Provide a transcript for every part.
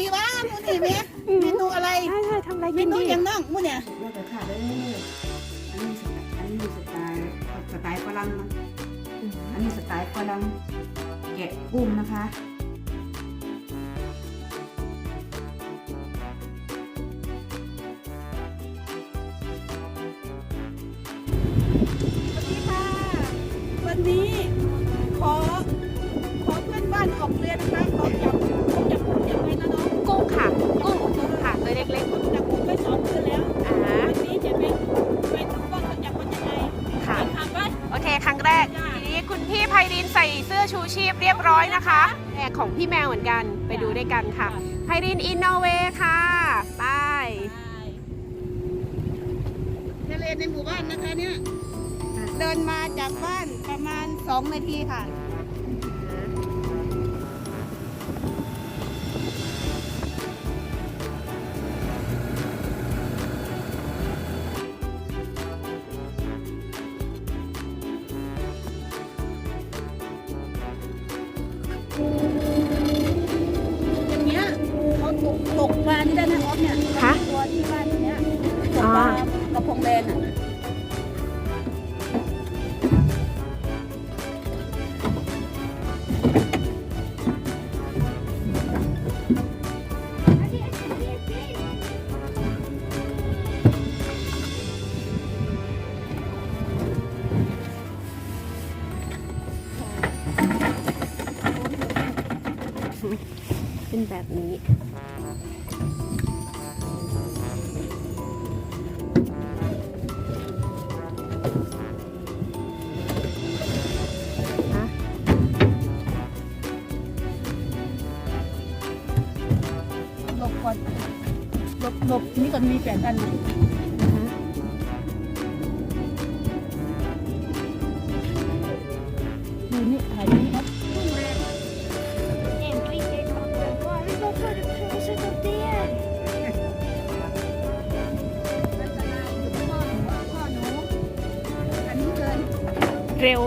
ดีวะมูนี่แม่เมนูอะไร ใช่ใช่ทำอะไรเมกินนูดีอย่างน้องมูเนี่ยเลือกแต่ค่ะเด้ออันนี้สไตล์อันนี้สไตล์สไตล์ฝรั่งนะอันนี้สไตล์ฝรั่งแกะกุ้งนะคะสวัสดีค่ะ วันนี้ขอขอเพื่อนบ้านออกเรือนะคะ พี่ไพรินใส่เสื้อชูชีพเรียบร้อยนะคะแอกของพี่แมวเหมือนกันไปดูด้วยกันค่ะไพรินอินโนเวค่ะไปทะเลในหมู่บ้านนะคะเนี่ย เดินมาจากบ้านประมาณสองนาทีค่ะ ตกปลาที่ได้นะออฟเนี่ยคะตัวที่บ้านเนี้ยตกปลากระพงแดงอะเป็นแบบนี้ ก่อนหลบหลบนี่ก่อนมีแปดอันนะดูนี่ถ่ายนี่ครับ เร็ว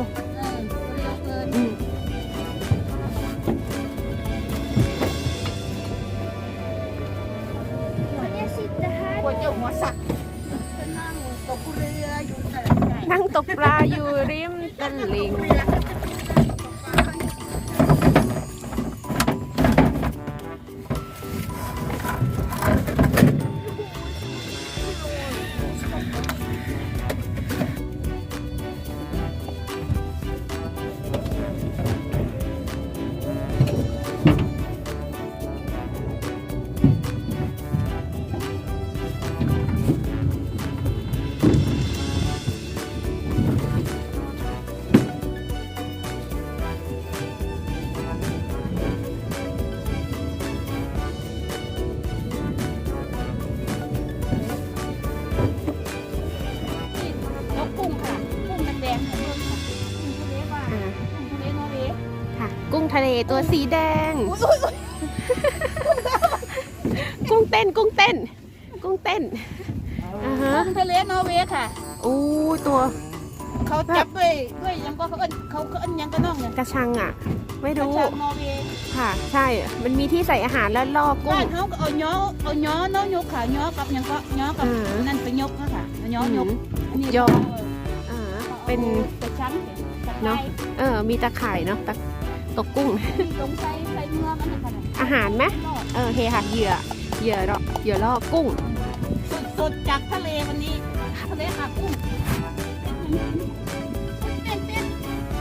ต กุ้งค่ะ กุ้งแดงๆของเมืองค่ะกุ้งทะเลว่าอ่า กุ้งทะเลนอร์เวย์ค่ะ กุ้งทะเลตัวสีแดง อุ้ยอุ้ยอุ้ยกุ้งเต้น กุ้งเต้น กุ้งเต้นอ่าฮะกุ้งทะเลนอร์เวย์ค่ะ อู้ตัวเขาจับด้วยด้วยยังก็เขาเอิ้นเขาเขาเอิ้นยังก็น้องเนี่ยกระชังอะ ไม่กระรู้ชังนอร์เวย์ค่ะ ใช่ มันมีที่ใส่อาหารแล้วล่อกุ้บ้าง นเขาก็เอาย้อเอาย้อเน้องยกขาย้อกับยังก็ย้อกับอ่านั่นไปยกนะค่ะเอาย้อยกอันนี้ยก เอออ่าอา เป็นกระชังเนี่ยตะไคเนร้อะเออมีตะข่ายเนาะตะตกกุ้งที่ตรงใส่ใส่เมืองอันนั้นค่ะอาหารไหมรอดเออโอเคค่ะเหยื่อเหยื่อล่อเหยื่อล่อกุ้งสดสดจากทะเลวันนี้ทะเลหากุ้งเต้นเต้น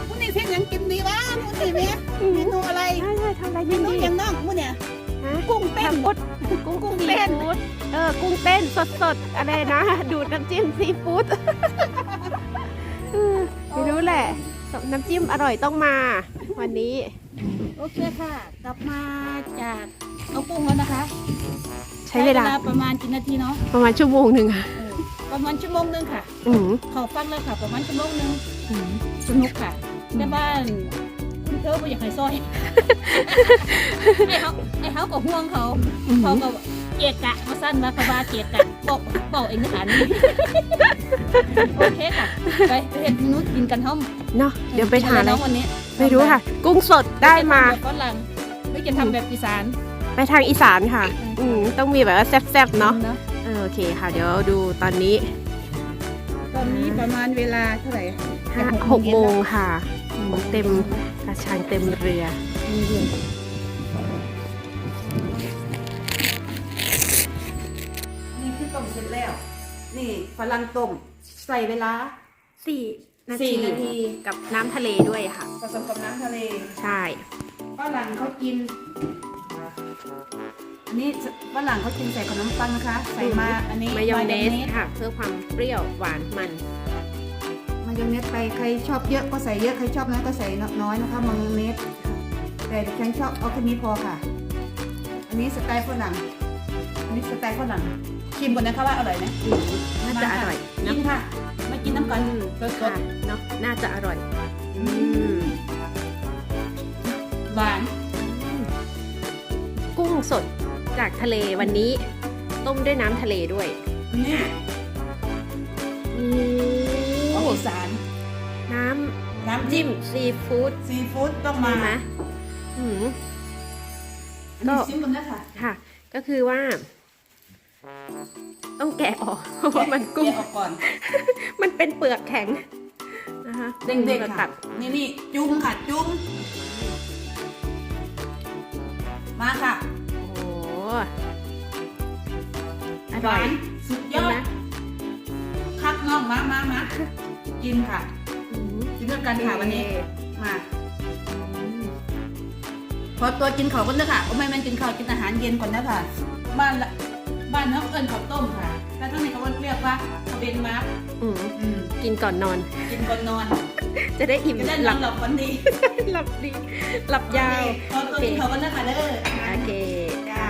คุณนี่เส้นยังกินดีวะคุณนี่แม่เมนูอะไรใช่ใช่ทำอะไรเมกินนูดีอย่างน้องคุณเนี่ยฮะกุ้งเต้นทำกุ้งกุ้งกุ้งซีเต้นฟู้ดเออกุ้งเต้นสดสดๆอะไรนะ ดูดน้ำจิ้มซีฟู้ดเออ ไม่รู้แหละ น้ำจิ้มอร่อยต้องมา วันนี้ โอเคค่ะ กลับมาจากเอากุ้งแล้วนะคะ ใช้เวลาประมาณกี่นาทีเนาะประมาณชั่วโมงหนึ่งค่ะเออประมาณชั่วโมงหนึงค่ะอืมขอฟังเลยค่ะ ประมาณชั่วโมงหนึงอืมสนุกค่ะแม่บ้านคุณเธอไม่อยากให้ซอยไอ้เขาไอ้เขาก็ห่วงเขาอืมเขาก็ เกะกะมาสั้นมาคาบาเกะกะบอกบอกเองนะคะนี่โอเคค่ะ ไปไปเห็นมนุษย์กินกันห้องเนาะเดี๋ยวไปทานน้องวันนี้ไม่รู้ค่ะ กุ้งสดได้มาแบบฝรั่งไม่จะทำแบบอีสาน ไปทางอีสานค่ะ อืมต้องมีแบบว่าแซ่บๆเนาะเนาะเออโอเคค่ะ เดี๋ยวดูตอนนี้ ตอนนี้ประมาณเวลาเท่าไหร่ห้าหกโมงค่ะอืมเต็มกระชังเต็มเรือ เสร็จแล้ว นี่ฝรั่งต้มใส่เวลา สี่นาสี่ทีนาที กับน้ำทะเลด้วยค่ะ ผสมกับน้ำทะเลใช่ ฝรั่งเขากินอันนี้ฝรั่งเขากินใส่ขนมปังนะคะ ใส่มาอันนี้มายองเนสมายค่ะ เพื่อความเปรี้ยวหวานมัน มายองเนสไปใครชอบเยอะก็ใส่เยอะใครชอบน้อยก็ใส่น้อยนะคะมายองเนสแต่ดิฉันชอบเอาแค่นี้พอค่ะ อันนี้สไตล์ฝรั่งอันนี้สไตล์ฝรั่ง ชิมก่อนนะคะว่าอร่อยไหมอืมน่าจะอร่อยกิเนาะนค่ะมากินน้ำกันอืมสค่ะดเนาะน่าจะอร่อยอืมๆหวาน กุ้งสดจากทะเลวันนี้ ต้มด้วยน้ำทะเลด้วยนี่โอ้ของอีสานน้น้ำำจิ้จิ้มมซีฟู้ดซีฟู้ดต้องมามาไหมอืมอันนี้ชิมก่อนนะคะค่ะ ก็คือว่า ต้องแกะออกเพราะว่ามันกุ้งแกะออกก่อน มันเป็นเปลือกแข็งนะคะเด้งราๆตัค่ะ ดนี่นี่จุ้มค่ะ จุ้มมาค่ะโอ้โหอหร่อวายนสุดยใช่อไหมดคักน้องมามามากินค่ะ อืมกินด้วยกันค่ะวันนี้โอเคมา พอตัวกินข้าวก่อนนะค่ะโอ้ไม่แม่นกินข้าวกินอาหารเย็นก่อนนะค่ะ บ้านละ บ้านน้องเอิญข้าวต้มค่ะแต่ทั้งนี้เขาเรียกว่าข้าวเบนมาร์กอืมอืมกินก่อนนอน กินก่อนนอนจะได้อิ่มจะได้นหอลันบหลับฝันดีหลับดี หลับยาวพอตัวกินข้าวก่อนนะค่ะเด้อโอเค จ้า